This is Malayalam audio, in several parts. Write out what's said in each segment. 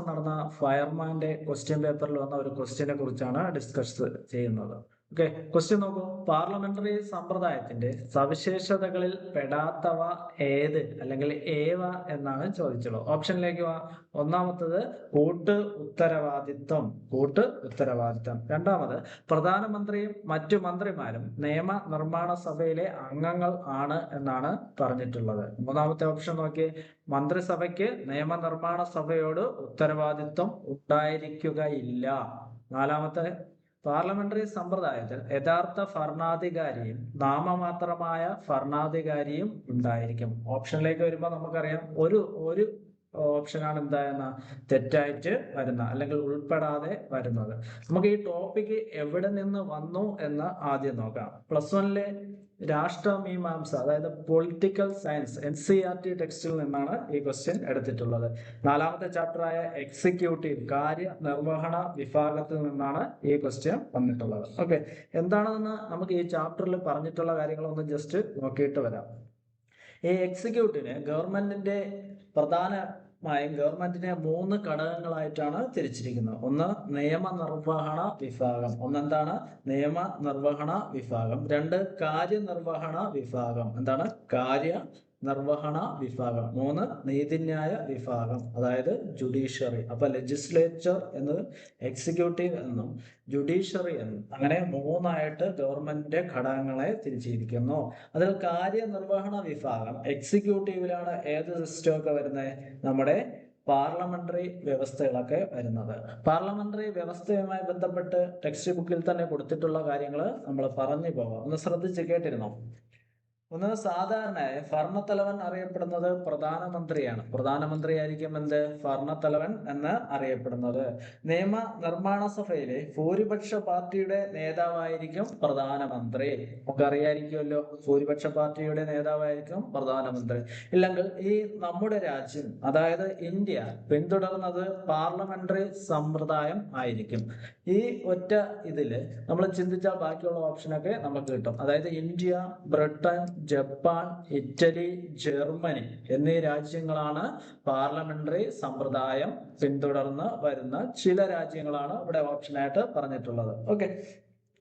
നടന്ന ഫയർമാന്റെ ക്വസ്റ്റ്യൻ പേപ്പറിൽ വന്ന ഒരു ക്വസ്റ്റ്യനെ കുറിച്ചാണ് ഡിസ്കസ് ചെയ്യുന്നത്. ഓക്കെ ക്വസ്റ്റ്യൻ നോക്കൂ. പാർലമെന്ററി സമ്പ്രദായത്തിന്റെ സവിശേഷതകളിൽ പെടാത്തവ ഏത് അല്ലെങ്കിൽ ഏവ എന്നാണ് ചോദിച്ചുള്ളത് ഓപ്ഷനിലേക്ക് വാ. ഒന്നാമത്തത് കൂട്ട് ഉത്തരവാദിത്വം. കൂട്ട് ഉത്തരവാദിത്വം. രണ്ടാമത് പ്രധാനമന്ത്രിയും മറ്റു മന്ത്രിമാരും നിയമ നിർമ്മാണ സഭയിലെ അംഗങ്ങൾ ആണ് എന്നാണ് പറഞ്ഞിട്ടുള്ളത്. മൂന്നാമത്തെ ഓപ്ഷൻ നോക്കി മന്ത്രിസഭയ്ക്ക് നിയമനിർമ്മാണ സഭയോട് ഉത്തരവാദിത്വം ഉണ്ടായിരിക്കുകയില്ല. നാലാമത്തെ പാർലമെന്ററി സമ്പ്രദായത്തിൽ യഥാർത്ഥ ഭരണാധികാരിയും നാമമാത്രമായ ഭരണാധികാരിയും ഉണ്ടായിരിക്കും. ഓപ്ഷനിലേക്ക് വരുമ്പോൾ നമുക്കറിയാം ഒരു ഒരു ഓപ്ഷനാണ് എന്തായെന്ന? തെറ്റായിട്ട് വരുന്ന അല്ലെങ്കിൽ ഉൾപ്പെടാതെ വരുന്നത്. നമുക്ക് ഈ ടോപ്പിക് എവിടെ നിന്ന് വന്നു എന്ന് ആദ്യം നോക്കാം. പ്ലസ് വണ്ണിലെ രാഷ്ട്രമീമാംസ അതായത് political science N C R T ടെക്സ്റ്റിൽ നിന്നാണ് ഈ ക്വസ്റ്റ്യൻ എടുത്തിട്ടുള്ളത്. നാലാമത്തെ ചാപ്റ്ററായ എക്സിക്യൂട്ടീവ് കാര്യനിർവഹണ വിഭാഗത്തിൽ നിന്നാണ് ഈ ക്വസ്റ്റ്യൻ വന്നിട്ടുള്ളത്. ഓക്കെ എന്താണെന്ന് നമുക്ക് ഈ ചാപ്റ്ററിൽ പറഞ്ഞിട്ടുള്ള കാര്യങ്ങൾ ഒന്ന് ജസ്റ്റ് നോക്കിയിട്ട് വരാം. ഈ എക്സിക്യൂട്ടീവിന് ഗവൺമെന്റിന്റെ പ്രധാനമായും ഗവൺമെന്റിനെ മൂന്ന് ഘടകങ്ങളായിട്ടാണ് തിരിച്ചിരിക്കുന്നത്. ഒന്ന് നിയമനിർവഹണ വിഭാഗം. ഒന്നെന്താണ്? നിയമ നിർവഹണ വിഭാഗം. രണ്ട് കാര്യനിർവഹണ വിഭാഗം. എന്താണ്? കാര്യ നിർവഹണ വിഭാഗം. മൂന്ന് നീതിന്യായ വിഭാഗം അതായത് ജുഡീഷ്യറി. അപ്പൊ ലെജിസ്ലേച്ചർ എന്ന് എക്സിക്യൂട്ടീവ് എന്നും ജുഡീഷ്യറി എന്നും അങ്ങനെ മൂന്നായിട്ട് ഗവൺമെന്റിന്റെ ഘടകങ്ങളെ തിരിച്ചിരിക്കുന്നു. അതിൽ കാര്യനിർവഹണ വിഭാഗം എക്സിക്യൂട്ടീവിലാണ് ഏത് സിസ്റ്റമൊക്കെ വരുന്നത് നമ്മുടെ പാർലമെന്ററി വ്യവസ്ഥകളൊക്കെ വരുന്നത്. പാർലമെന്ററി വ്യവസ്ഥയുമായി ബന്ധപ്പെട്ട് ടെക്സ്റ്റ് ബുക്കിൽ തന്നെ കൊടുത്തിട്ടുള്ള കാര്യങ്ങൾ നമ്മൾ പറഞ്ഞു പോകാം. ഒന്ന് ശ്രദ്ധിച്ച് കേട്ടിരുന്നോ? ഒന്ന് സാധാരണയായി ഭരണത്തലവൻ അറിയപ്പെടുന്നത് പ്രധാനമന്ത്രിയാണ്. പ്രധാനമന്ത്രി ആയിരിക്കും എന്ത്? ഭരണത്തലവൻ എന്ന് അറിയപ്പെടുന്നത്. നിയമ നിർമ്മാണ സഭയിലെ ഭൂരിപക്ഷ പാർട്ടിയുടെ നേതാവായിരിക്കും പ്രധാനമന്ത്രി. നമുക്ക് അറിയായിരിക്കുമല്ലോ ഭൂരിപക്ഷ പാർട്ടിയുടെ നേതാവായിരിക്കും പ്രധാനമന്ത്രി. ഇല്ലെങ്കിൽ ഈ നമ്മുടെ രാജ്യം അതായത് ഇന്ത്യ പിന്തുടർന്നത് പാർലമെന്ററി സമ്പ്രദായം ആയിരിക്കും. ഈ ഒറ്റ ഇതിൽ നമ്മൾ ചിന്തിച്ചാൽ ബാക്കിയുള്ള ഓപ്ഷനൊക്കെ നമുക്ക് കിട്ടും. അതായത് India Britain Japan Italy Germany എന്നീ രാജ്യങ്ങളാണ് പാർലമെന്ററി സമ്പ്രദായം പിന്തുടർന്ന് വരുന്ന ചില രാജ്യങ്ങളാണ് ഇവിടെ ഓപ്ഷനായിട്ട് പറഞ്ഞിട്ടുള്ളത്. ഓക്കെ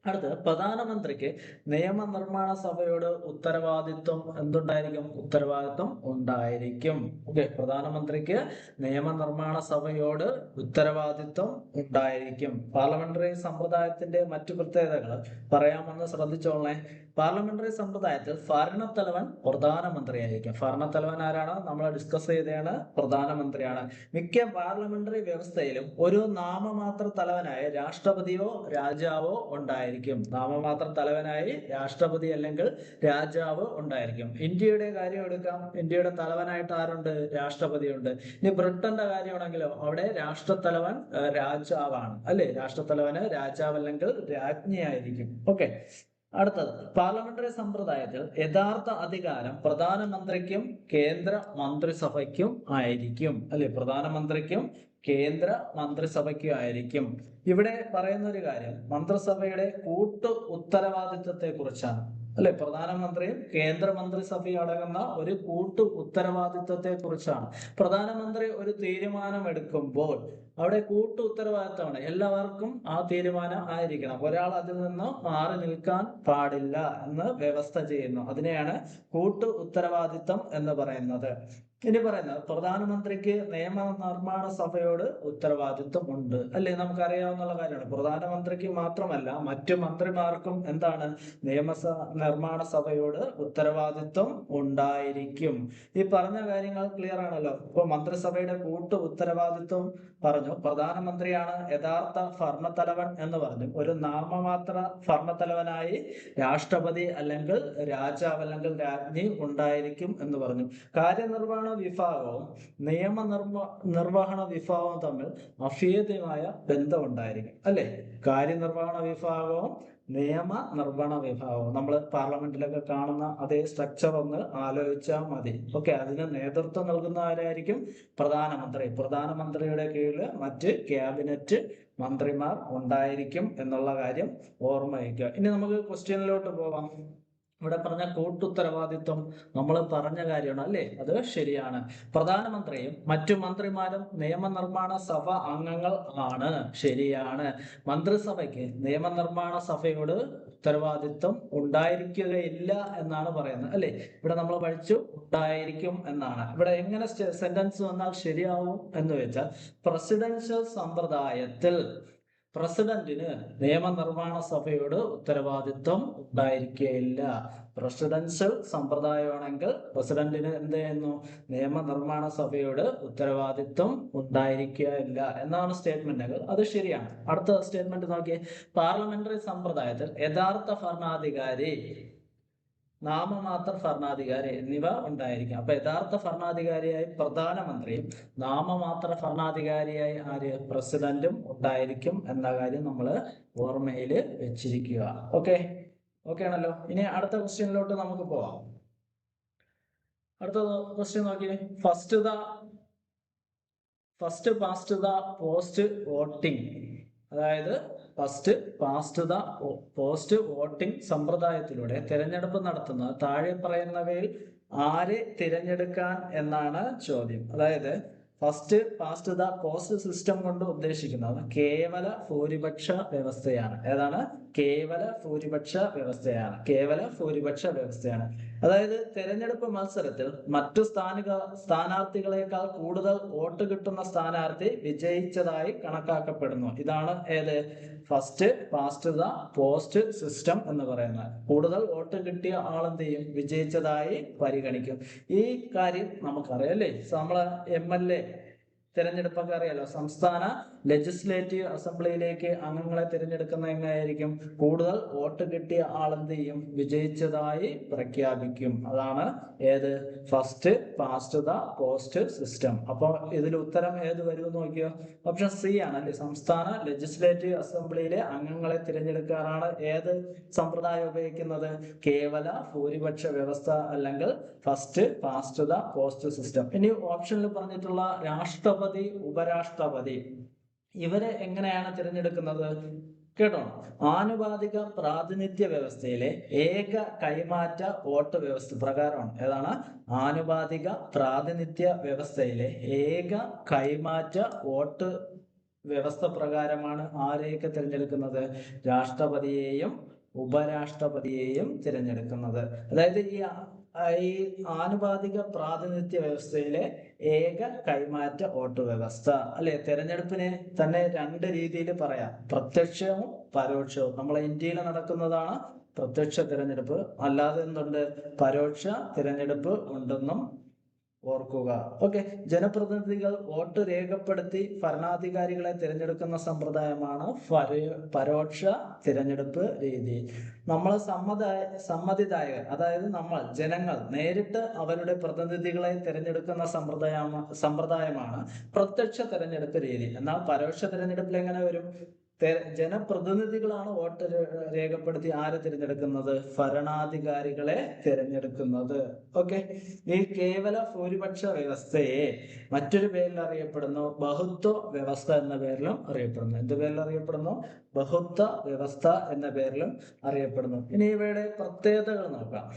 അടുത്ത് പ്രധാനമന്ത്രിക്ക് നിയമനിർമ്മാണ സഭയോട് ഉത്തരവാദിത്വം എന്തുണ്ടായിരിക്കും? ഉത്തരവാദിത്വം ഉണ്ടായിരിക്കും. ഓക്കെ പ്രധാനമന്ത്രിക്ക് നിയമനിർമ്മാണ സഭയോട് ഉത്തരവാദിത്വം ഉണ്ടായിരിക്കും. പാർലമെന്ററി സമ്പ്രദായത്തിന്റെ മറ്റു പ്രത്യേകതകൾ പറയാമെന്ന് ശ്രദ്ധിച്ചോളേ പാർലമെന്ററി സമ്പ്രദായത്തിൽ ഭരണത്തലവൻ പ്രധാനമന്ത്രിയായിരിക്കും. ഭരണത്തലവൻ ആരാണ്? നമ്മൾ ഡിസ്കസ് ചെയ്തതാണ് പ്രധാനമന്ത്രിയാണ്. മിക്ക പാർലമെന്ററി വ്യവസ്ഥയിലും ഒരു നാമമാത്ര തലവനായ രാഷ്ട്രപതിയോ രാജാവോ ഉണ്ടായിരിക്കും. നാമമാത്ര തലവനായി രാഷ്ട്രപതി അല്ലെങ്കിൽ രാജാവ് ഉണ്ടായിരിക്കും. ഇന്ത്യയുടെ കാര്യം എടുക്കാം. ഇന്ത്യയുടെ തലവനായിട്ട് ആരുണ്ട്? രാഷ്ട്രപതി ഉണ്ട് ഇനി ബ്രിട്ടന്റെ കാര്യമാണെങ്കിലോ അവിടെ രാഷ്ട്രത്തലവൻ രാജാവാണ്. അല്ലെ? രാഷ്ട്രത്തലവന് രാജാവ് അല്ലെങ്കിൽ രാജ്ഞിയായിരിക്കും. ഓക്കെ. അടുത്തത് പാർലമെന്ററി സമ്പ്രദായത്തിൽ യഥാർത്ഥ അധികാരം പ്രധാനമന്ത്രിക്കും കേന്ദ്ര മന്ത്രിസഭയ്ക്കും ആയിരിക്കും. അല്ലെ? പ്രധാനമന്ത്രിക്കും കേന്ദ്ര മന്ത്രിസഭയ്ക്കും ആയിരിക്കും. ഇവിടെ പറയുന്ന ഒരു കാര്യം മന്ത്രിസഭയുടെ കൂട്ടു ഉത്തരവാദിത്വത്തെ കുറിച്ചാണ് അല്ലെ? പ്രധാനമന്ത്രിയും കേന്ദ്ര മന്ത്രിസഭയും അടങ്ങുന്ന ഒരു കൂട്ടു ഉത്തരവാദിത്വത്തെ കുറിച്ചാണ് പ്രധാനമന്ത്രി ഒരു തീരുമാനം എടുക്കുമ്പോൾ അവിടെ കൂട്ടു ഉത്തരവാദിത്തമാണ് എല്ലാവർക്കും ആ തീരുമാനം ആയിരിക്കണം. ഒരാൾ അതിൽ നിന്ന് മാറി നിൽക്കാൻ പാടില്ല എന്ന് വ്യവസ്ഥ ചെയ്യുന്നു. അതിനെയാണ് കൂട്ടു ഉത്തരവാദിത്തം എന്ന് പറയുന്നത്. ഇനി പറയുന്നത് പ്രധാനമന്ത്രിക്ക് നിയമ നിർമ്മാണ സഭയോട് ഉത്തരവാദിത്വം ഉണ്ട്. അല്ലെ? നമുക്കറിയാവുന്ന കാര്യമാണ്. പ്രധാനമന്ത്രിക്ക് മാത്രമല്ല മറ്റു മന്ത്രിമാർക്കും എന്താണ് നിയമ നിർമ്മാണ സഭയോട് ഉത്തരവാദിത്വം ഉണ്ടായിരിക്കും. ഈ പറഞ്ഞ കാര്യങ്ങൾ ക്ലിയർ ആണല്ലോ. ഇപ്പൊ മന്ത്രിസഭയുടെ കൂട്ടു ഉത്തരവാദിത്വം പറഞ്ഞു. പ്രധാനമന്ത്രിയാണ് യഥാർത്ഥ ഭരണത്തലവൻ എന്ന് പറഞ്ഞു. ഒരു നാമമാത്ര ഭരണത്തലവനായി രാഷ്ട്രപതി അല്ലെങ്കിൽ രാജാവ് അല്ലെങ്കിൽ രാജ്ഞി ഉണ്ടായിരിക്കും എന്ന് പറഞ്ഞു. കാര്യനിർവഹണ വിഭാഗവും നിയമ നിർവഹണ വിഭാഗവും തമ്മിൽ അഭേദ്യമായ ബന്ധമുണ്ടായിരിക്കും അല്ലെ? കാര്യനിർവഹണ വിഭാഗവും നിയമ നിർവഹണ വിഭാഗവും. നമ്മൾ പാർലമെന്റിലൊക്കെ കാണുന്ന അതേ സ്ട്രക്ചർ ഒന്ന് ആലോചിച്ചാൽ മതി. ഓക്കെ അതിന് നേതൃത്വം നൽകുന്ന ആരായിരിക്കും? പ്രധാനമന്ത്രി. പ്രധാനമന്ത്രിയുടെ കീഴിൽ മറ്റ് ക്യാബിനറ്റ് മന്ത്രിമാർ ഉണ്ടായിരിക്കും എന്നുള്ള കാര്യം ഓർമ്മ വയ്ക്കുക. ഇനി നമുക്ക് ക്വസ്റ്റ്യനിലോട്ട് പോകാം ഇവിടെ പറഞ്ഞ കൂട്ടുത്തരവാദിത്വം നമ്മൾ പറഞ്ഞ കാര്യമാണ് അല്ലേ? അത് ശരിയാണ്. പ്രധാനമന്ത്രിയും മറ്റു മന്ത്രിമാരും നിയമനിർമ്മാണ സഭ അംഗങ്ങൾ ആണ്. ശരിയാണ്. മന്ത്രിസഭയ്ക്ക് നിയമനിർമ്മാണ സഭയോട് ഉത്തരവാദിത്വം ഉണ്ടായിരിക്കുകയില്ല എന്നാണ് പറയുന്നത് അല്ലെ? ഇവിടെ നമ്മൾ പഠിച്ചു ഉണ്ടായിരിക്കും എന്നാണ്. ഇവിടെ എങ്ങനെ സെന്റൻസ് വന്നാൽ ശരിയാവും എന്ന് വെച്ചാൽ പ്രസിഡൻഷ്യൽ സമ്പ്രദായത്തിൽ പ്രസിഡന്റിന് നിയമനിർമ്മാണ സഭയോട് ഉത്തരവാദിത്വം ഉണ്ടായിരിക്കുകയില്ല പ്രസിഡൻഷ്യൽ സമ്പ്രദായമാണെങ്കിൽ പ്രസിഡന്റിന് എന്ത് ചെയ്യുന്നു? നിയമനിർമ്മാണ സഭയോട് ഉത്തരവാദിത്വം ഉണ്ടായിരിക്കുകയില്ല എന്നാണ് സ്റ്റേറ്റ്മെന്റുകൾ. അത് ശരിയാണ്. അടുത്ത സ്റ്റേറ്റ്മെന്റ് നോക്കിയേ. പാർലമെന്ററി സമ്പ്രദായത്തിൽ യഥാർത്ഥ ഭരണാധികാരി നാമമാത്ര ഭരണാധികാരി എന്നിവ ഉണ്ടായിരിക്കും. അപ്പൊ യഥാർത്ഥ ഭരണാധികാരിയായി പ്രധാനമന്ത്രിയും നാമമാത്ര ഭരണാധികാരിയായി ആര്? പ്രസിഡന്റും ഉണ്ടായിരിക്കും എന്ന കാര്യം നമ്മൾ ഓർമ്മയിൽ വെച്ചിരിക്കുക. ഓക്കെ? ഓക്കെ ആണല്ലോ. ഇനി അടുത്ത ക്വസ്റ്റ്യനിലോട്ട് നമുക്ക് പോവാം. അടുത്ത ക്വസ്റ്റ്യൻ നോക്കി first the first past the post voting. അതായത് first past the post voting സമ്പ്രദായത്തിലൂടെ തിരഞ്ഞെടുപ്പ് നടത്തുന്നത് താഴെ പറയുന്നവയിൽ ആരെ തിരഞ്ഞെടുക്കാൻ എന്നാണ് ചോദ്യം. അതായത് first past the post system കൊണ്ട് ഉദ്ദേശിക്കുന്നത് കേവല ഭൂരിപക്ഷ വ്യവസ്ഥയാണ്. ഏതാണ്? കേവല ഭൂരിപക്ഷ വ്യവസ്ഥയാണ്. കേവല ഭൂരിപക്ഷ വ്യവസ്ഥയാണ്. അതായത് തെരഞ്ഞെടുപ്പ് മത്സരത്തിൽ മറ്റു സ്ഥാനിക സ്ഥാനാർത്ഥികളെക്കാൾ കൂടുതൽ വോട്ട് കിട്ടുന്ന സ്ഥാനാർത്ഥി വിജയിച്ചതായി കണക്കാക്കപ്പെടുന്നു. ഇതാണ് ഏത്? First past the post system എന്ന് പറയുന്നത്. കൂടുതൽ വോട്ട് കിട്ടിയ ആളെന്ത് ചെയ്യും? വിജയിച്ചതായി പരിഗണിക്കും. ഈ കാര്യം നമുക്കറിയാം അല്ലേ? നമ്മളെ എം എൽ എ തിരഞ്ഞെടുപ്പൊക്കെ അറിയാലോ. സംസ്ഥാന ലെജിസ്ലേറ്റീവ് അസംബ്ലിയിലേക്ക് അംഗങ്ങളെ തിരഞ്ഞെടുക്കുന്ന എങ്ങനെയായിരിക്കും? കൂടുതൽ വോട്ട് കിട്ടിയ ആളെന്ത് ചെയ്യും? വിജയിച്ചതായി പ്രഖ്യാപിക്കും. അതാണ് ഏത്? First past the post system അപ്പോൾ ഇതിൽ ഉത്തരം ഏത് വരും നോക്കിയോ? ഓപ്ഷൻ സി ആണ്. അല്ലെ? സംസ്ഥാന ലെജിസ്ലേറ്റീവ് അസംബ്ലിയിലെ അംഗങ്ങളെ തിരഞ്ഞെടുക്കാറാണ് ഏത് സമ്പ്രദായം ഉപയോഗിക്കുന്നത്? കേവല ഭൂരിപക്ഷ വ്യവസ്ഥ അല്ലെങ്കിൽ first past the post system ഇനി ഓപ്ഷനിൽ പറഞ്ഞിട്ടുള്ള രാഷ്ട്രപതി ഉപരാഷ്ട്രപതി. ഇവരെ എങ്ങനെയാണ് തിരഞ്ഞെടുക്കുന്നത്? കേട്ടോ. ആനുപാതിക പ്രാതിനിധ്യ വ്യവസ്ഥയിലെ ഏക കൈമാറ്റ വോട്ട് വ്യവസ്ഥ പ്രകാരമാണ്. ഏതാണ്? ആനുപാതിക പ്രാതിനിധ്യ വ്യവസ്ഥയിലെ ഏക കൈമാറ്റ വോട്ട് വ്യവസ്ഥ പ്രകാരമാണ് ആരെയൊക്കെ തിരഞ്ഞെടുക്കുന്നത്? രാഷ്ട്രപതിയെയും ഉപരാഷ്ട്രപതിയെയും തിരഞ്ഞെടുക്കുന്നത്. അതായത് ഈ ഈ ആനുപാതിക പ്രാതിനിധ്യ വ്യവസ്ഥയിലെ ഏക കൈമാറ്റ വോട്ട് വ്യവസ്ഥ. അല്ലെ? തെരഞ്ഞെടുപ്പിനെ തന്നെ രണ്ട് രീതിയിൽ പറയാം. പ്രത്യക്ഷവും പരോക്ഷവും. നമ്മളെ ഇന്ത്യയിൽ നടക്കുന്നതാണ് പ്രത്യക്ഷ തിരഞ്ഞെടുപ്പ്. അല്ലാതെ എന്തുണ്ട്? പരോക്ഷ തിരഞ്ഞെടുപ്പ് ഉണ്ടെന്നും ഓർക്കുക. ഓക്കെ. ജനപ്രതിനിധികൾ വോട്ട് രേഖപ്പെടുത്തി ഭരണാധികാരികളെ തിരഞ്ഞെടുക്കുന്ന സമ്പ്രദായമാണ് പരോക്ഷ തിരഞ്ഞെടുപ്പ് രീതി. നമ്മൾ സമ്മത സമ്മതിദായകർ അതായത് നമ്മൾ ജനങ്ങൾ നേരിട്ട് അവരുടെ പ്രതിനിധികളെ തിരഞ്ഞെടുക്കുന്ന സമ്പ്രദായ സമ്പ്രദായമാണ് പ്രത്യക്ഷ തിരഞ്ഞെടുപ്പ് രീതി. എന്നാൽ പരോക്ഷ തിരഞ്ഞെടുപ്പിൽ എങ്ങനെ വരും? ജനപ്രതിനിധികളാണ് വോട്ട് രേഖപ്പെടുത്തി ആരെ തിരഞ്ഞെടുക്കുന്നത്? ഭരണാധികാരികളെ തിരഞ്ഞെടുക്കുന്നത്. ഓക്കെ. ഈ കേവല ഭൂരിപക്ഷ വ്യവസ്ഥയെ മറ്റൊരു പേരിൽ അറിയപ്പെടുന്നു. ബഹുത്വ വ്യവസ്ഥ എന്ന പേരിലും അറിയപ്പെടുന്നു. എന്ത് പേരിൽ അറിയപ്പെടുന്നു? ബഹുത്വ വ്യവസ്ഥ എന്ന പേരിലും അറിയപ്പെടുന്നു. ഇനി ഇവയുടെ പ്രത്യേകതകൾ നോക്കാം.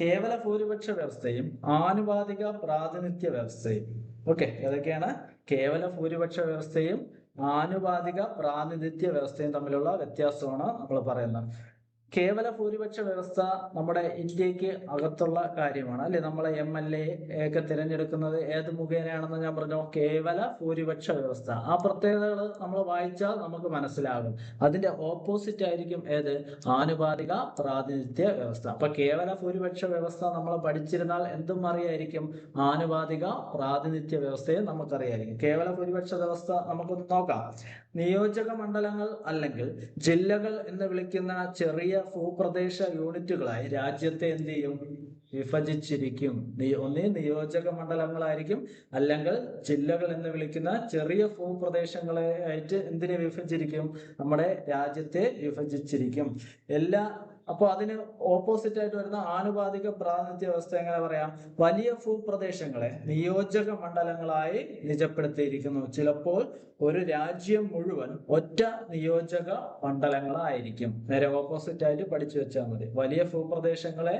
കേവല ഭൂരിപക്ഷ വ്യവസ്ഥയും ആനുപാതിക പ്രാതിനിധ്യ വ്യവസ്ഥയും. ഓക്കെ. ഏതൊക്കെയാണ്? കേവല ഭൂരിപക്ഷ വ്യവസ്ഥയും ആനുപാതിക പ്രാതിനിധ്യ വ്യവസ്ഥയും തമ്മിലുള്ള വ്യത്യാസമാണ് നമ്മൾ പറയുന്നത്. കേവല ഭൂരിപക്ഷ വ്യവസ്ഥ നമ്മുടെ ഇന്ത്യയ്ക്ക് അകത്തുള്ള കാര്യമാണ്. അല്ലെ? നമ്മളെ എം എൽ എ ഒക്കെ തിരഞ്ഞെടുക്കുന്നത് ഏത് മുഖേനയാണെന്ന് ഞാൻ പറഞ്ഞു? കേവല ഭൂരിപക്ഷ വ്യവസ്ഥ. ആ പ്രത്യേകതകൾ നമ്മൾ വായിച്ചാൽ നമുക്ക് മനസ്സിലാകും. അതിന്റെ ഓപ്പോസിറ്റ് ആയിരിക്കും ഏത്? ആനുപാതിക പ്രാതിനിധ്യ വ്യവസ്ഥ. അപ്പൊ കേവല ഭൂരിപക്ഷ വ്യവസ്ഥ നമ്മൾ പഠിച്ചിരുന്നാൽ എന്തും അറിയായിരിക്കും. ആനുപാതിക പ്രാതിനിധ്യ വ്യവസ്ഥയെ നമുക്കറിയായിരിക്കും. കേവല ഭൂരിപക്ഷ വ്യവസ്ഥ നമുക്കൊന്ന് നോക്കാം. നിയോജക മണ്ഡലങ്ങൾ അല്ലെങ്കിൽ ജില്ലകൾ എന്ന് വിളിക്കുന്ന ചെറിയ ഭൂപ്രദേശ യൂണിറ്റുകളായി രാജ്യത്തെ എന്ത് ചെയ്യും? വിഭജിച്ചിരിക്കും. ഒന്നേ നിയോജക മണ്ഡലങ്ങളായിരിക്കും അല്ലെങ്കിൽ ജില്ലകൾ എന്ന് വിളിക്കുന്ന ചെറിയ ഭൂപ്രദേശങ്ങളെ ആയിട്ട് എന്തിനെ വിഭജിച്ചിരിക്കും? നമ്മുടെ രാജ്യത്തെ വിഭജിച്ചിരിക്കും. എല്ലാ അപ്പോൾ അതിന് ഓപ്പോസിറ്റ് ആയിട്ട് വരുന്ന ആനുപാതിക പ്രാതിനിധ്യ വ്യവസ്ഥ എങ്ങനെ പറയാം? വലിയ ഭൂപ്രദേശങ്ങളെ നിയോജക മണ്ഡലങ്ങളായി നിജപ്പെടുത്തിയിരിക്കുന്നു. ചിലപ്പോൾ ഒരു രാജ്യം മുഴുവൻ ഒറ്റ നിയോജക മണ്ഡലങ്ങളായിരിക്കും. നേരെ ഓപ്പോസിറ്റ് ആയിട്ട് പഠിച്ചു വെച്ചാൽ മതി. വലിയ ഭൂപ്രദേശങ്ങളെ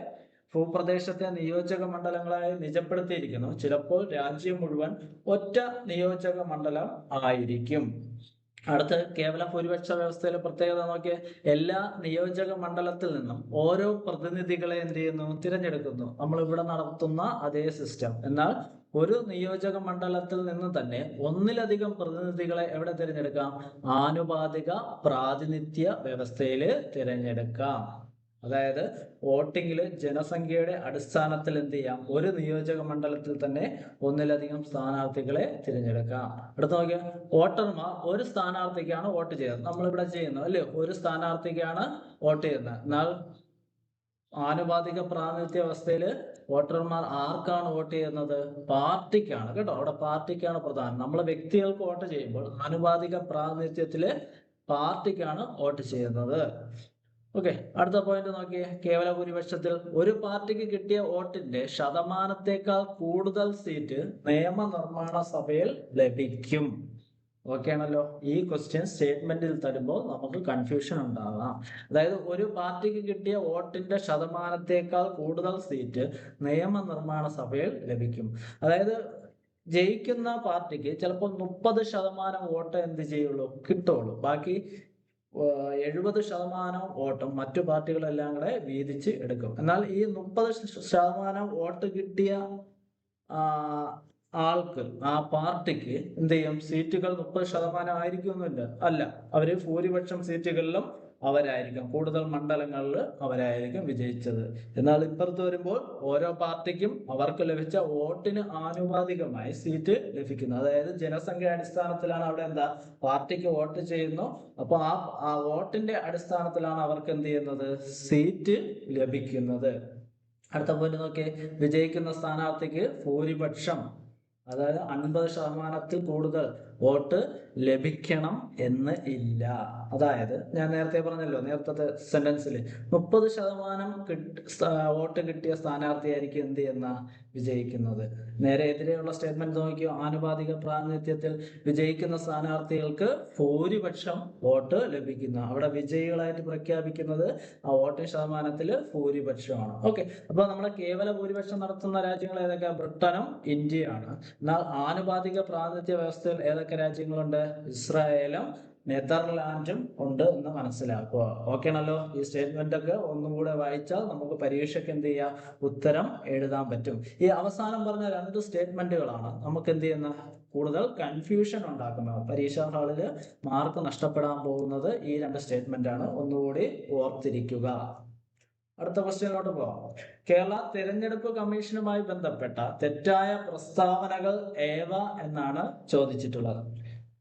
ഭൂപ്രദേശത്തെ നിയോജക മണ്ഡലങ്ങളായി നിജപ്പെടുത്തിയിരിക്കുന്നു. ചിലപ്പോൾ രാജ്യം മുഴുവൻ ഒറ്റ നിയോജക മണ്ഡലം ആയിരിക്കും. അടുത്ത് കേവല ഭൂരിപക്ഷ വ്യവസ്ഥയിലെ പ്രത്യേകത നോക്കിയേ എല്ലാ നിയോജക മണ്ഡലത്തിൽ നിന്നും ഓരോ പ്രതിനിധികളെ എന്ത് ചെയ്യുന്നു? തിരഞ്ഞെടുക്കുന്നു. നമ്മൾ ഇവിടെ നടത്തുന്ന അതേ സിസ്റ്റം എന്നാൽ ഒരു നിയോജക മണ്ഡലത്തിൽ നിന്ന് തന്നെ ഒന്നിലധികം പ്രതിനിധികളെ എവിടെ തിരഞ്ഞെടുക്കാം? ആനുപാതിക പ്രാതിനിധ്യ വ്യവസ്ഥയിൽ തിരഞ്ഞെടുക്കാം. അതായത് വോട്ടിങ്ങിൽ ജനസംഖ്യയുടെ അടിസ്ഥാനത്തിൽ എന്ത് ചെയ്യാം? ഒരു നിയോജക മണ്ഡലത്തിൽ തന്നെ ഒന്നിലധികം സ്ഥാനാർത്ഥികളെ തിരഞ്ഞെടുക്കാം. അടുത്ത നോക്കിയ വോട്ടർമാർ ഒരു സ്ഥാനാർത്ഥിക്കാണ് വോട്ട് ചെയ്യുന്നത്. നമ്മളിവിടെ ചെയ്യുന്നത് അല്ലേ? ഒരു സ്ഥാനാർത്ഥിക്കാണ് വോട്ട് ചെയ്യുന്നത്. എന്നാൽ ആനുപാതിക പ്രാതിനിധ്യ അവസ്ഥയിൽ വോട്ടർമാർ ആർക്കാണ് വോട്ട് ചെയ്യുന്നത്? പാർട്ടിക്കാണ് കേട്ടോ. അവിടെ പാർട്ടിക്കാണ് പ്രധാനം. നമ്മൾ വ്യക്തികൾക്ക് വോട്ട് ചെയ്യുമ്പോൾ ആനുപാതിക പ്രാതിനിധ്യത്തിൽ പാർട്ടിക്കാണ് വോട്ട് ചെയ്യുന്നത്. ഓക്കെ അടുത്ത പോയിന്റ് നോക്കിയേ. കേവല ഭൂരിപക്ഷത്തിൽ ഒരു പാർട്ടിക്ക് കിട്ടിയ വോട്ടിന്റെ ശതമാനത്തേക്കാൾ കൂടുതൽ സീറ്റ് നിയമനിർമ്മാണ സഭയിൽ ലഭിക്കും. ഓക്കെ ആണല്ലോ? ഈ ക്വസ്റ്റ്യൻ സ്റ്റേറ്റ്മെന്റിൽ തരുമ്പോൾ നമുക്ക് കൺഫ്യൂഷൻ ഉണ്ടാകാം. അതായത് ഒരു പാർട്ടിക്ക് കിട്ടിയ വോട്ടിന്റെ ശതമാനത്തേക്കാൾ കൂടുതൽ സീറ്റ് നിയമനിർമ്മാണ സഭയിൽ ലഭിക്കും. അതായത് ജയിക്കുന്ന പാർട്ടിക്ക് ചിലപ്പോൾ മുപ്പത് ശതമാനം വോട്ട് എന്ത് ചെയ്യുള്ളൂ? കിട്ടുള്ളൂ. ബാക്കി എഴുപത് ശതമാനം വോട്ടും മറ്റു പാർട്ടികളെല്ലാം കൂടെ വീതിച്ച് എടുക്കും. എന്നാൽ ഈ മുപ്പത് ശതമാനം വോട്ട് കിട്ടിയ ആൾക്ക് ആ പാർട്ടിക്ക് എന്ത് ചെയ്യും? സീറ്റുകൾ മുപ്പത് ശതമാനം ആയിരിക്കുമെന്നില്ല. അല്ല അവർ ഭൂരിപക്ഷം സീറ്റുകളിലും അവരായിരിക്കും. കൂടുതൽ മണ്ഡലങ്ങളിൽ അവരായിരിക്കും വിജയിച്ചത്. എന്നാൽ ഇപ്പുറത്ത് വരുമ്പോൾ ഓരോ പാർട്ടിക്കും അവർക്ക് ലഭിച്ച വോട്ടിന് ആനുപാതികമായി സീറ്റ് ലഭിക്കുന്നു. അതായത് ജനസംഖ്യ അടിസ്ഥാനത്തിലാണ് അവിടെ എന്താ? പാർട്ടിക്ക് വോട്ട് ചെയ്യുന്നു. അപ്പൊ ആ ആ വോട്ടിന്റെ അടിസ്ഥാനത്തിലാണ് അവർക്ക് എന്ത് ചെയ്യുന്നത്? സീറ്റ് ലഭിക്കുന്നത്. അടുത്ത പോയിന്റ് നോക്കിയേ. വിജയിക്കുന്ന സ്ഥാനാർത്ഥിക്ക് ഭൂരിപക്ഷം അതായത് അൻപത് ശതമാനത്തിൽ കൂടുതൽ വോട്ട് ലഭിക്കണം എന്ന് ഇല്ല. അതായത് ഞാൻ നേരത്തെ പറഞ്ഞല്ലോ നേരത്തെ സെന്റൻസിൽ മുപ്പത് ശതമാനം വോട്ട് കിട്ടിയ സ്ഥാനാർത്ഥിയായിരിക്കും എന്ത് ചെയ്യുന്ന വിജയിക്കുന്നത്. നേരെ എതിരെയുള്ള സ്റ്റേറ്റ്മെന്റ് നോക്കിയോ ആനുപാതിക പ്രാതിനിധ്യത്തിൽ വിജയിക്കുന്ന സ്ഥാനാർത്ഥികൾക്ക് ഭൂരിപക്ഷം വോട്ട് ലഭിക്കുന്നു. അവിടെ വിജയികളായിട്ട് പ്രഖ്യാപിക്കുന്നത് ആ വോട്ടിംഗ് ശതമാനത്തിൽ ഭൂരിപക്ഷമാണ്. ഓക്കെ അപ്പൊ നമ്മൾ കേവല ഭൂരിപക്ഷം നടത്തുന്ന രാജ്യങ്ങൾ ഏതൊക്കെ ബ്രിട്ടനും ഇന്ത്യയാണ് എന്നാൽ ആനുപാതിക പ്രാതിനിധ്യ വ്യവസ്ഥയിൽ ഏതൊക്കെ രാജ്യങ്ങളുണ്ട്? ഇസ്രായേലും നെതർലാൻഡും ഉണ്ട് എന്ന് മനസ്സിലാക്കുക. ഓക്കെ ആണല്ലോ? ഈ സ്റ്റേറ്റ്മെന്റ് ഒക്കെ ഒന്നും കൂടെ വായിച്ചാൽ നമുക്ക് പരീക്ഷയ്ക്ക് എന്ത് ചെയ്യാം? ഉത്തരം എഴുതാൻ പറ്റും. ഈ അവസാനം പറഞ്ഞ രണ്ട് സ്റ്റേറ്റ്മെന്റുകളാണ് നമുക്ക് എന്ത് ചെയ്യുന്ന കൂടുതൽ കൺഫ്യൂഷൻ ഉണ്ടാക്കുന്നത്. പരീക്ഷാ ഹാളിൽ മാർക്ക് നഷ്ടപ്പെടാൻ പോകുന്നത് ഈ രണ്ട് സ്റ്റേറ്റ്മെന്റ് ആണ്. ഒന്നുകൂടി ഓർത്തിരിക്കുക. അടുത്ത ക്വസ്റ്റ്യനിലോട്ട് പോവാം. കേരള തിരഞ്ഞെടുപ്പ് കമ്മീഷനുമായി ബന്ധപ്പെട്ട തെറ്റായ പ്രസ്താവനകൾ ഏവ എന്നാണ് ചോദിച്ചിട്ടുള്ളത്.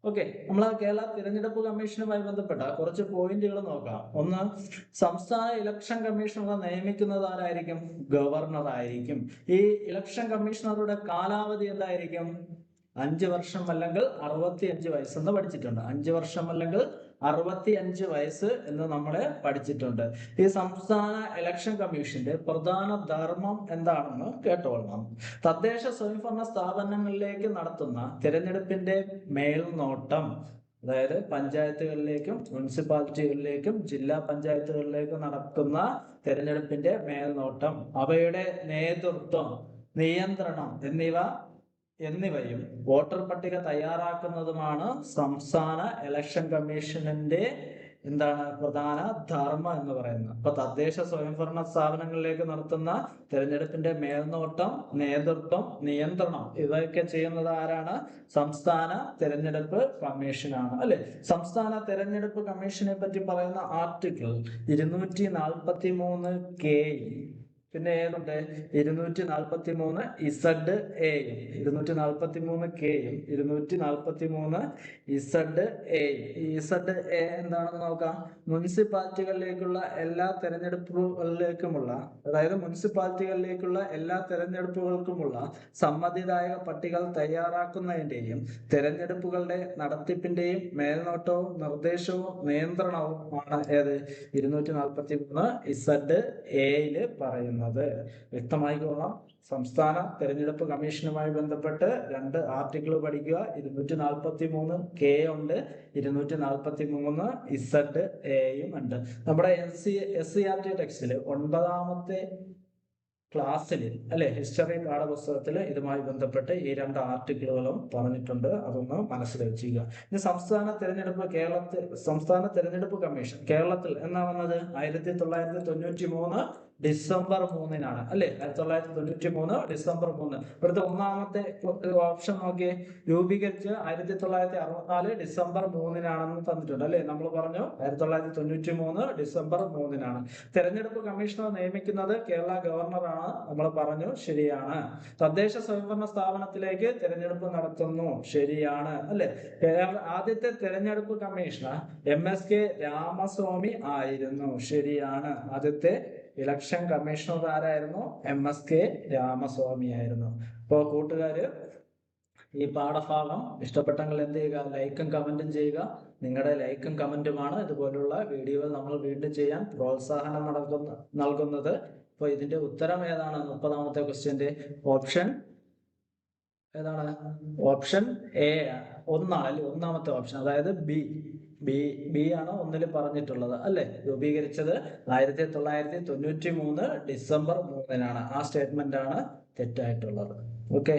ഓക്കെ നമ്മൾ കേരള തിരഞ്ഞെടുപ്പ് കമ്മീഷനുമായി ബന്ധപ്പെട്ട കുറച്ച് പോയിന്റുകൾ നോക്കാം. ഒന്ന് സംസ്ഥാന ഇലക്ഷൻ കമ്മീഷണറെ നിയമിക്കുന്നത് ആരായിരിക്കും? ഗവർണർ ആയിരിക്കും. ഈ ഇലക്ഷൻ കമ്മീഷണറുടെ കാലാവധി എന്തായിരിക്കും? അഞ്ച് വർഷം അല്ലെങ്കിൽ അറുപത്തി അഞ്ച് വയസ്സെന്ന് പഠിച്ചിട്ടുണ്ട്. അഞ്ച് വർഷം അല്ലെങ്കിൽ അറുപത്തി അഞ്ച് വയസ്സ് എന്ന് നമ്മൾ പഠിച്ചിട്ടുണ്ട്. ഈ സംസ്ഥാന ഇലക്ഷൻ കമ്മീഷന്റെ പ്രധാന ധർമ്മം എന്താണെന്ന് കേട്ടോളണം. തദ്ദേശ സ്വയംഭരണ സ്ഥാപനങ്ങളിലേക്ക് നടത്തുന്ന തിരഞ്ഞെടുപ്പിന്റെ മേൽനോട്ടം അതായത് പഞ്ചായത്തുകളിലേക്കും മുനിസിപ്പാലിറ്റികളിലേക്കും ജില്ലാ പഞ്ചായത്തുകളിലേക്കും നടക്കുന്ന തിരഞ്ഞെടുപ്പിന്റെ മേൽനോട്ടം അവയുടെ നേതൃത്വം നിയന്ത്രണം എന്നിവ എന്നിവയും വോട്ടർ പട്ടിക തയ്യാറാക്കുന്നതുമാണ് സംസ്ഥാന ഇലക്ഷൻ കമ്മീഷനിന്റെ എന്താണ് പ്രധാന ധർമ്മം എന്ന് പറയുന്നത്. അപ്പൊ തദ്ദേശ സ്വയംഭരണ സ്ഥാപനങ്ങളിലേക്ക് നടത്തുന്ന തെരഞ്ഞെടുപ്പിന്റെ മേൽനോട്ടം നേതൃത്വം നിയന്ത്രണം ഇതൊക്കെ ചെയ്യുന്നത് ആരാണ്? സംസ്ഥാന തെരഞ്ഞെടുപ്പ് കമ്മീഷനാണ്. അല്ലെ? സംസ്ഥാന തെരഞ്ഞെടുപ്പ് കമ്മീഷനെ പറ്റി പറയുന്ന ആർട്ടിക്കിൾ ഇരുന്നൂറ്റി നാൽപ്പത്തി മൂന്ന് കെ പിന്നെ ഏതുണ്ട്? ഇരുന്നൂറ്റി നാൽപ്പത്തി മൂന്ന് ഇസഡ് എയും ഇരുന്നൂറ്റി നാൽപ്പത്തി മൂന്ന് കെയും ഇരുന്നൂറ്റി നാൽപ്പത്തി മൂന്ന് ഇസഡ് ഈ ഇസഡ് എ എന്താണെന്ന് നോക്കാം? മുനിസിപ്പാലിറ്റികളിലേക്കുള്ള എല്ലാ തെരഞ്ഞെടുപ്പുകളിലേക്കുമുള്ള അതായത് മുനിസിപ്പാലിറ്റികളിലേക്കുള്ള എല്ലാ തെരഞ്ഞെടുപ്പുകൾക്കുമുള്ള സമ്മതിദായക പട്ടികൾ തയ്യാറാക്കുന്നതിന്റെയും തെരഞ്ഞെടുപ്പുകളുടെ നടത്തിപ്പിന്റെയും മേൽനോട്ടവും നിർദ്ദേശവും നിയന്ത്രണവും ആണ് ഏത്? ഇരുന്നൂറ്റി നാൽപ്പത്തി മൂന്ന് ഇസഡ് എയിൽ പറയുന്നത്. വ്യക്തമായിക്കോളാം സംസ്ഥാന തെരഞ്ഞെടുപ്പ് കമ്മീഷനുമായി ബന്ധപ്പെട്ട് രണ്ട് ആർട്ടിക്കിൾ പഠിക്കുക. ഇരുന്നൂറ്റി നാൽപ്പത്തി മൂന്ന് കെ ഉണ്ട്. ഇരുന്നൂറ്റി നാൽപ്പത്തി മൂന്ന് ഇസഡ് എയും ഉണ്ട്. നമ്മുടെ N C S C R T ടെക്സ്റ്റിൽ ഒൻപതാമത്തെ ക്ലാസ്സിൽ അല്ലെ ഹിസ്റ്ററി പാഠപുസ്തകത്തിൽ ഇതുമായി ബന്ധപ്പെട്ട് ഈ രണ്ട് ആർട്ടിക്കിളുകളും പറഞ്ഞിട്ടുണ്ട്. അതൊന്ന് മനസ്സിൽ വെച്ചിരിക്കുക. ഇനി സംസ്ഥാന തെരഞ്ഞെടുപ്പ് കേരളത്തിൽ സംസ്ഥാന തെരഞ്ഞെടുപ്പ് കമ്മീഷൻ കേരളത്തിൽ എന്നാ വന്നത്? ആയിരത്തി തൊള്ളായിരത്തി തൊണ്ണൂറ്റി മൂന്ന് ഡിസംബർ മൂന്നിനാണ് അല്ലെ? ആയിരത്തി തൊള്ളായിരത്തി തൊണ്ണൂറ്റി മൂന്ന് ഡിസംബർ മൂന്ന്. ഇവിടുത്തെ ഒന്നാമത്തെ ഓപ്ഷൻ നോക്കിയേ രൂപീകരിച്ച് ആയിരത്തി തൊള്ളായിരത്തി അറുപത്തിനാല് ഡിസംബർ മൂന്നിനാണെന്ന് തന്നിട്ടുണ്ട് അല്ലെ? നമ്മൾ പറഞ്ഞു ആയിരത്തി തൊള്ളായിരത്തി തൊണ്ണൂറ്റി മൂന്ന് ഡിസംബർ മൂന്നിനാണ്. തെരഞ്ഞെടുപ്പ് കമ്മീഷണർ നിയമിക്കുന്നത് കേരള ഗവർണറാണ് നമ്മൾ പറഞ്ഞു ശരിയാണ്. തദ്ദേശ സ്വയംഭരണ സ്ഥാപനത്തിലേക്ക് തെരഞ്ഞെടുപ്പ് നടത്തുന്നു ശരിയാണ് അല്ലെ? ആദ്യത്തെ തെരഞ്ഞെടുപ്പ് commissioner M S K Ramaswamy ആയിരുന്നു ശരിയാണ്. ആദ്യത്തെ ഇലക്ഷൻ കമ്മീഷണർ ആരായിരുന്നു എം എസ് കെ രാമസ്വാമി ആയിരുന്നു. അപ്പോൾ കൂട്ടുകാര് ഈ പാഠഭാഗം ഇഷ്ടപ്പെട്ടെങ്കിൽ എന്ത് ചെയ്യുക? ലൈക്കും കമന്റും ചെയ്യുക. നിങ്ങളുടെ ലൈക്കും കമന്റുമാണ് ഇതുപോലുള്ള വീഡിയോകൾ നമ്മൾ വീണ്ടും ചെയ്യാൻ പ്രോത്സാഹനം നടക്കുന്ന നൽകുന്നത്. അപ്പോൾ ഇതിന്റെ ഉത്തരം ഏതാണ്? മുപ്പതാമത്തെ ക്വസ്റ്റ്യന്റെ ഓപ്ഷൻ ഏതാണ്? ഓപ്ഷൻ എ ഒന്നാണ് അല്ലെ ഒന്നാമത്തെ ഓപ്ഷൻ അതായത് ബി. ബി ബി ആണ് ഒന്നിൽ പറഞ്ഞിട്ടുള്ളത് അല്ലെ? രൂപീകരിച്ചത് ആയിരത്തി തൊള്ളായിരത്തി തൊണ്ണൂറ്റി മൂന്ന് ഡിസംബർ മൂന്നിനാണ്. ആ സ്റ്റേറ്റ്മെന്റ് ആണ് തെറ്റായിട്ടുള്ളത്. ഓക്കെ